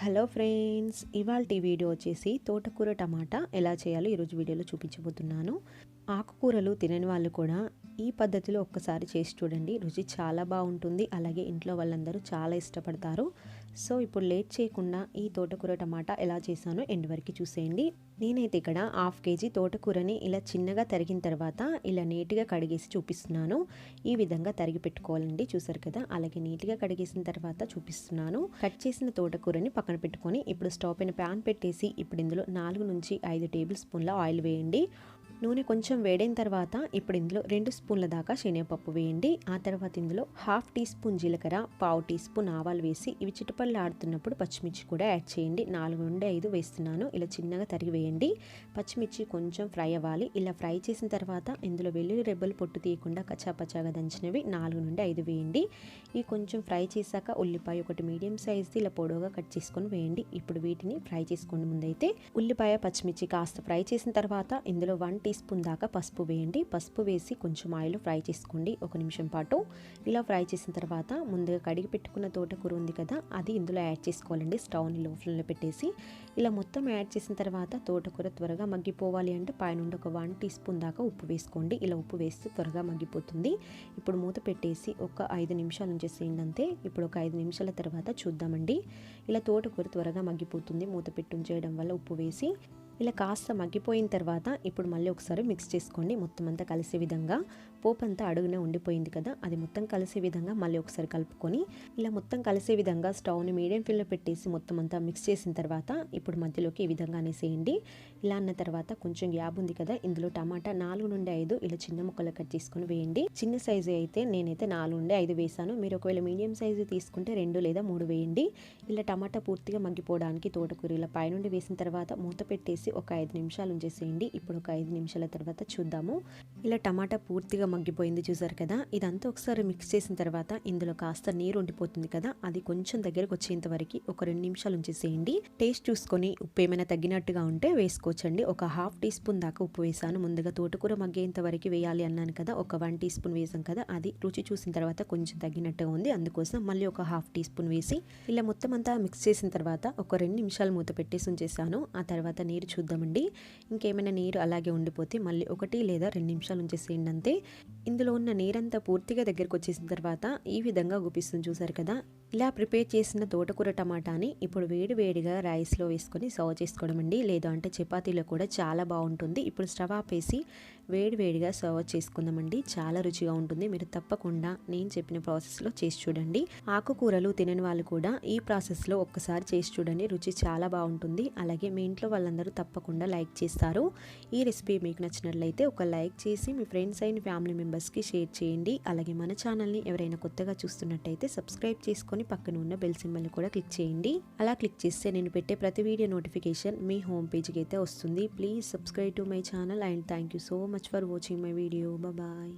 Hello friends ఇవాళ video వచ్చేసి తోటకూర టమాటా ఎలా చేయాలో ఈరోజు వీడియోలో చూపించబోతున్నాను. ఆకుకూరలు తినని వాళ్ళు కూడా ఈ పద్ధతిలో ఒక్కసారి చేసి చూడండి. రుచి చాలా బాగుంటుంది. అలాగే ఇంట్లో వాళ్ళందరూ చాలా ఇష్టపడతారు. సో ఇప్పుడు లేట్ చేయకుండా ఈ తోటకూర టమాటా ఎలా చేశానో ఎండ్ వరకు చూసేయండి. నేనైతే ఇక్కడ హాఫ్ కేజీ తోటకూరని ఇలా చిన్నగా తరిగిన తర్వాత ఇలా నీట్గా కడిగేసి చూపిస్తున్నాను. ఈ విధంగా తరిగి పెట్టుకోవాలండి. చూసారు కదా? అలాగే నీట్గా కడిగేసిన తర్వాత చూపిస్తున్నాను. కట్ చేసిన తోటకూరని పక్కన పెట్టుకొని ఇప్పుడు స్టవ్ పైన ప్యాన్ పెట్టేసి ఇప్పుడు ఇందులో నాలుగు నుంచి ఐదు టేబుల్ స్పూన్ల ఆయిల్ వేయండి. నూనె కొంచెం వేడైన తర్వాత ఇప్పుడు ఇందులో రెండు స్పూన్ల దాకా శనగపప్పు వేయండి. ఆ తర్వాత ఇందులో హాఫ్ టీ స్పూన్ జీలకర్ర పావు టీ స్పూన్ ఆవాలు వేసి ఇవి చిటపల్లి ఆడుతున్నప్పుడు పచ్చిమిర్చి కూడా యాడ్ చేయండి. నాలుగు నుండి ఐదు వేస్తున్నాను. ఇలా చిన్నగా తరిగి వేయండి. పచ్చిమిర్చి కొంచెం ఫ్రై అవ్వాలి. ఇలా ఫ్రై చేసిన తర్వాత ఇందులో వెల్లుల్లి రెబ్బలు పొట్టు తీయకుండా కచ్చాపచ్చాగా దంచినవి నాలుగు నుండి ఐదు వేయండి. ఇవి కొంచెం ఫ్రై చేశాక ఉల్లిపాయ ఒకటి మీడియం సైజ్ది ఇలా పొడవుగా కట్ చేసుకొని వేయండి. ఇప్పుడు వీటిని ఫ్రై చేసుకోండి ముందైతే. ఉల్లిపాయ పచ్చిమిర్చి కాస్త ఫ్రై చేసిన తర్వాత ఇందులో వన్ టీ స్పూన్ దాకా పసుపు వేయండి. పసుపు వేసి కొంచెం ఆయిల్ ఫ్రై చేసుకోండి. ఒక నిమిషం పాటు ఇలా ఫ్రై చేసిన తర్వాత ముందుగా కడిగి పెట్టుకున్న తోటకూర ఉంది కదా అది ఇందులో యాడ్ చేసుకోవాలండి. స్టవ్ని లో ఫ్లేమ్లో పెట్టేసి ఇలా మొత్తం యాడ్ చేసిన తర్వాత తోటకూర త్వరగా మగ్గిపోవాలి అంటే పైన ఒక వన్ టీ స్పూన్ దాకా ఉప్పు వేసుకోండి. ఇలా ఉప్పు వేస్తే త్వరగా మగ్గిపోతుంది. ఇప్పుడు మూత పెట్టేసి ఒక ఐదు నిమిషాలు ఉంచేసేయండి అంతే. ఇప్పుడు ఒక ఐదు నిమిషాల తర్వాత చూద్దామండి. ఇలా తోటకూర త్వరగా మగ్గిపోతుంది. మూత పెట్టి ఉంచేయడం వల్ల ఉప్పు వేసి ఇలా కాస్త మగ్గిపోయిన తర్వాత ఇప్పుడు మళ్ళీ ఒకసారి మిక్స్ చేసుకోండి. మొత్తం అంతా కలిసే విధంగా పోపు అంతా అడుగునే ఉండిపోయింది కదా అది మొత్తం కలిసే విధంగా మళ్ళీ ఒకసారి కలుపుకొని ఇలా మొత్తం కలిసే విధంగా స్టవ్ని మీడియం ఫ్లేమ్లో పెట్టేసి మొత్తం అంతా మిక్స్ చేసిన తర్వాత ఇప్పుడు మధ్యలోకి ఈ విధంగా అనేసేయండి. ఇలా అన్న తర్వాత కొంచెం గ్యాప్ ఉంది కదా ఇందులో టమాటా నాలుగు నుండి ఐదు ఇలా చిన్న ముక్కలు కట్ చేసుకొని వేయండి. చిన్న సైజు అయితే నేనైతే నాలుగు నుండి ఐదు వేసాను మీరు ఒకవేళ మీడియం సైజు తీసుకుంటే రెండు లేదా మూడు వేయండి. ఇలా టమాటా పూర్తిగా మగ్గిపోవడానికి తోటకూర ఇలా పైనుండి వేసిన తర్వాత మూత పెట్టేసి ఒక ఐదు నిమిషాలు ఉంచేసేయండి. ఇప్పుడు ఒక ఐదు నిమిషాల తర్వాత చూద్దాము. ఇలా టమాటా పూర్తిగా మగ్గిపోయింది చూసారు కదా? ఇదంతా ఒకసారి మిక్స్ చేసిన తర్వాత ఇందులో కాస్త నీరు ఉండిపోతుంది కదా? అది కొంచెం దగ్గరకు వచ్చేంత వరకు ఒక రెండు నిమిషాలు ఉంచేసేయండి. టేస్ట్ చూసుకొని ఉప్పు ఏమైనా తగ్గినట్టుగా ఉంటే వేసుకోవచ్చండి. ఒక హాఫ్ టీ స్పూన్ దాకా ఉప్పు వేసాను. ముందుగా తోటకూర మగ్గేంత వరకు వేయాలి అన్నాను కదా? ఒక వన్ టీ స్పూన్ వేసాం కదా? అది రుచి చూసిన తర్వాత కొంచెం తగ్గినట్టుగా ఉంది. అందుకోసం మళ్ళీ ఒక హాఫ్ టీ స్పూన్ వేసి ఇలా మొత్తం అంతా మిక్స్ చేసిన తర్వాత ఒక రెండు నిమిషాలు మూత పెట్టేసి ఉంచేసాను. ఆ తర్వాత నీరు చూద్దామండి. ఇంకేమైనా నీరు అలాగే ఉండిపోతే మళ్ళీ ఒకటి లేదా రెండు నిమిషాలు ఉంచేసేయండి అంతే. ఇందులో ఉన్న నీరంతా పూర్తిగా దగ్గరకు వచ్చేసిన తర్వాత ఈ విధంగా గుపిస్తుంది చూసారు కదా. ఇలా ప్రిపేర్ చేసిన తోటకూర టమాటాని ఇప్పుడు వేడి వేడిగా రైస్లో వేసుకొని సర్వ్ చేసుకోవడం అండి. లేదు అంటే చపాతీలో కూడా చాలా బాగుంటుంది. ఇప్పుడు స్టవ్ ఆపేసి వేడి వేడిగా సర్వ్ చేసుకుందామండి చాలా రుచిగా ఉంటుంది. మీరు తప్పకుండా నేను చెప్పిన ప్రాసెస్లో చేసి చూడండి. ఆకుకూరలు తినని వాళ్ళు కూడా ఈ ప్రాసెస్లో ఒక్కసారి చేసి చూడండి. రుచి చాలా బాగుంటుంది. అలాగే మీ ఇంట్లో వాళ్ళందరూ తప్పకుండా లైక్ చేస్తారు. ఈ రెసిపీ మీకు నచ్చినట్లయితే ఒక లైక్ చేసి మీ ఫ్రెండ్స్ అయిన ఫ్యామిలీ మెంబర్స్కి షేర్ చేయండి. అలాగే మన ఛానల్ని ఎవరైనా కొత్తగా చూస్తున్నట్టయితే సబ్స్క్రైబ్ చేసుకొని పక్కన ఉన్న బెల్ సింబల్ని కూడా క్లిక్ చేయండి. అలా క్లిక్ చేస్తే నేను పెట్టే ప్రతి వీడియో నోటిఫికేషన్ మీ హోమ్ పేజ్కి అయితే వస్తుంది. Please subscribe to my channel and thank you so much for watching my video bye